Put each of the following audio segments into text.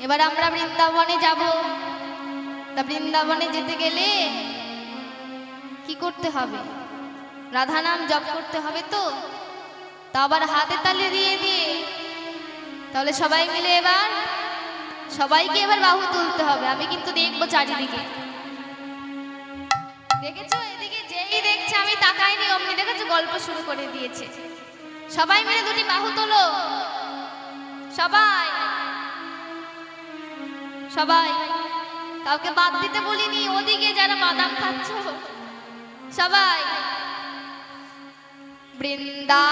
এবার আমরা বৃন্দাবনে যাব। তা বৃন্দাবনে যেতে গেলে কি করতে হবে? রাধা নাম জপ করতে হবে তো? তা আবার হাতে তালে দিয়ে দিয়ে। তাহলে সবাই মিলে এবার, সবাইকে এবার বাহু তুলতে হবে। আমি কিন্তু দেখব চারিদিকে। দেখেছ? এদিকে যেই দেখছে, আমি তাকাইনি, অমনি দেখেছ গল্প শুরু করে দিয়েছে। সবাই মিলে দুটি বাহু তোলো। সবাই। সবাই কাউকে বাদ দিতে বলিনি ওদিকে যারা বাদাম খাচ্ছ। সবাই বৃন্দা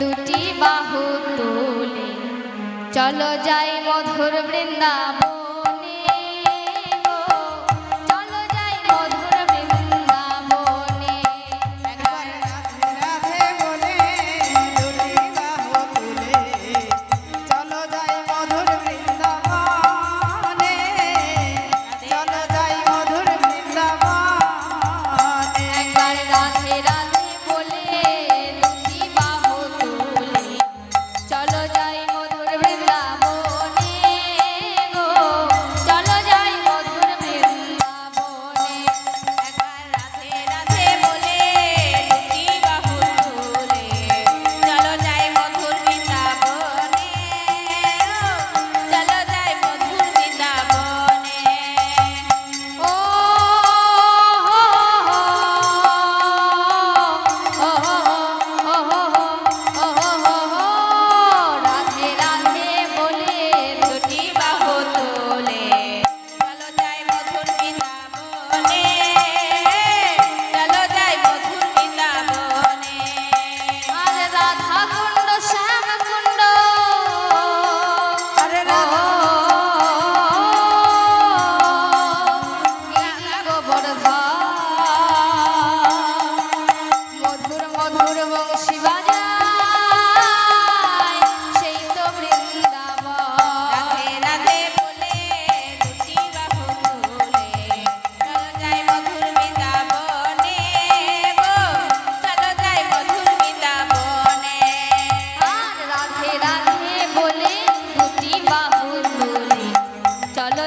দুটি বাহু তোলে। চলো যাই মধুর বৃন্দাবন।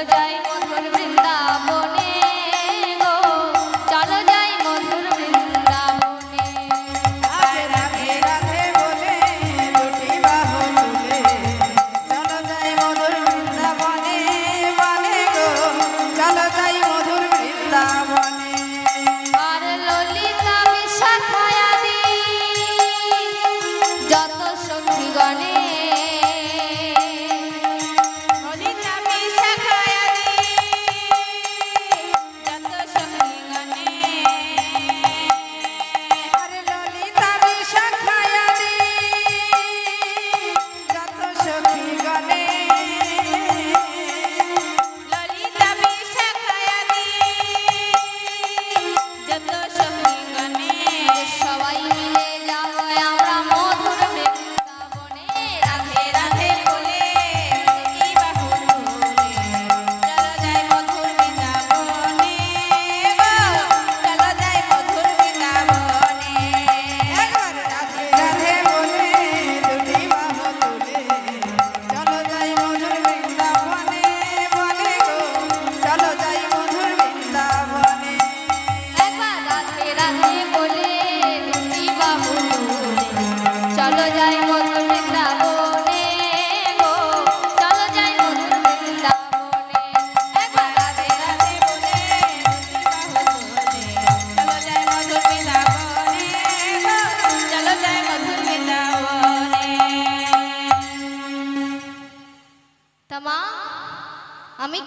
যায়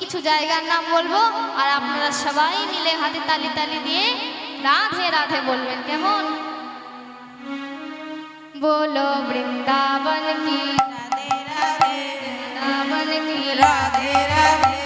কিছু জায়গার নাম বলব, আর আপনারা সবাই মিলে হাতে তালি তালি দিয়ে রাধে রাধে বলবেন, কেমন? বলো বৃন্দাবন কি? রাধে রাধে বৃন্দাবন কি রাধে রাধে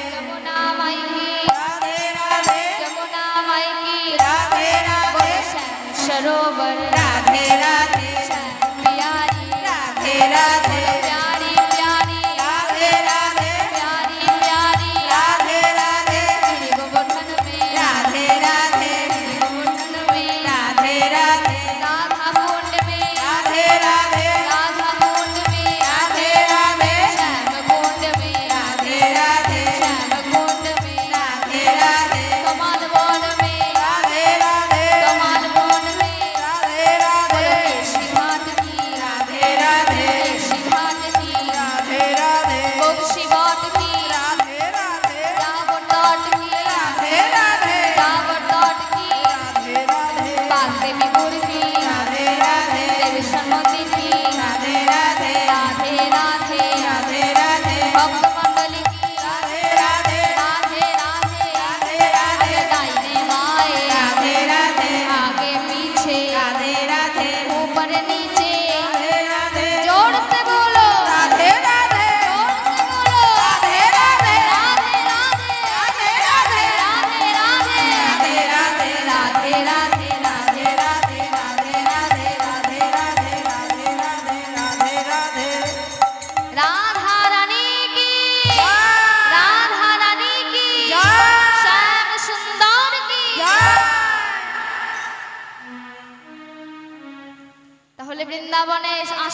বৃন্দাবনে